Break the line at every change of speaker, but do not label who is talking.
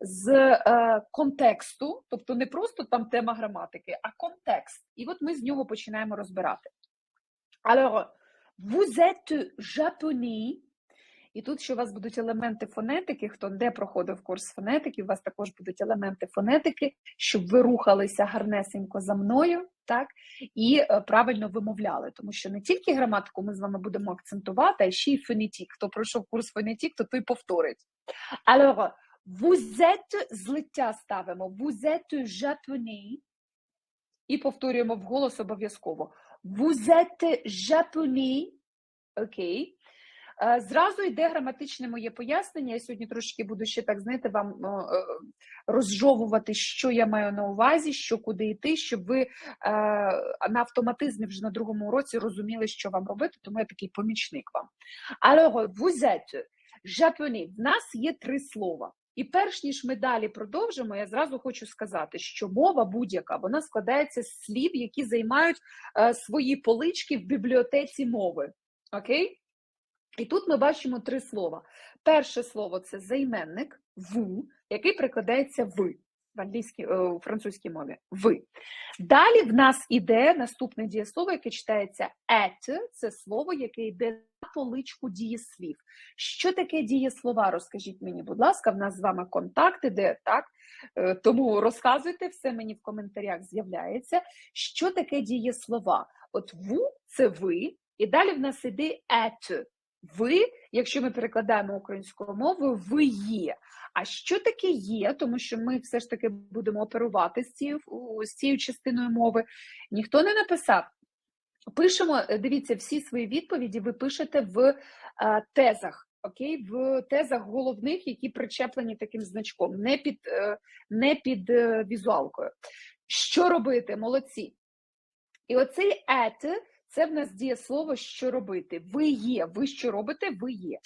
з е, контексту, тобто не просто там тема граматики, а контекст. І от ми з нього починаємо розбирати. Alors, vous êtes japonais. І тут ще у вас будуть елементи фонетики. Хто де проходив курс фонетики, у вас також будуть елементи фонетики, щоб ви рухалися гарнесенько за мною, так і е, правильно вимовляли. Тому що не тільки граматику ми з вами будемо акцентувати, а ще й фонетік. Хто пройшов курс фонетік, то той повторить. Alors, vous êtes, злиття ставимо, vous êtes japonais. І повторюємо вголос обов'язково. Vous êtes japonais. Окей. Е, Зразу йде граматичне моє пояснення. Я сьогодні трошки буду ще так, знаєте, вам е, е, розжовувати, що я маю на увазі, що куди йти, щоб ви е, на автоматизмі вже на другому уроці розуміли, що вам робити, тому я такий помічник вам. Alors, vous êtes japonais. В нас є три слова. І перш ніж ми далі продовжимо, я зразу хочу сказати, що мова будь-яка вона складається з слів, які займають е, свої полички в бібліотеці мови. Окей? І тут ми бачимо три слова. Перше слово це займенник ву, який прикладається ви в англійській е, у французькій мові. Ви. Далі в нас іде наступне дієслово, яке читається «être», це слово, яке йде на поличку дієслів. Що таке дієслова? Розкажіть мені, будь ласка, в нас з вами контакт іде, так? Е, Тому розказуйте, все мені в коментарях з'являється. Що таке дієслова? От «vous» – це ви, і далі в нас іде «être». Ви, якщо ми перекладаємо українською мовою, ви є. А що таке є? Тому що ми все ж таки будемо оперувати з цією, з цією частиною мови. Ніхто не написав. Пишемо, е, дивіться, всі свої відповіді ви пишете в е, тезах. Окей, в тезах головних, які причеплені таким значком, не під, е, не під візуалкою. Що робити? Молодці. І оцей «ете» – це в нас діє слово що робити. Ви є. Ви що робите? Ви є.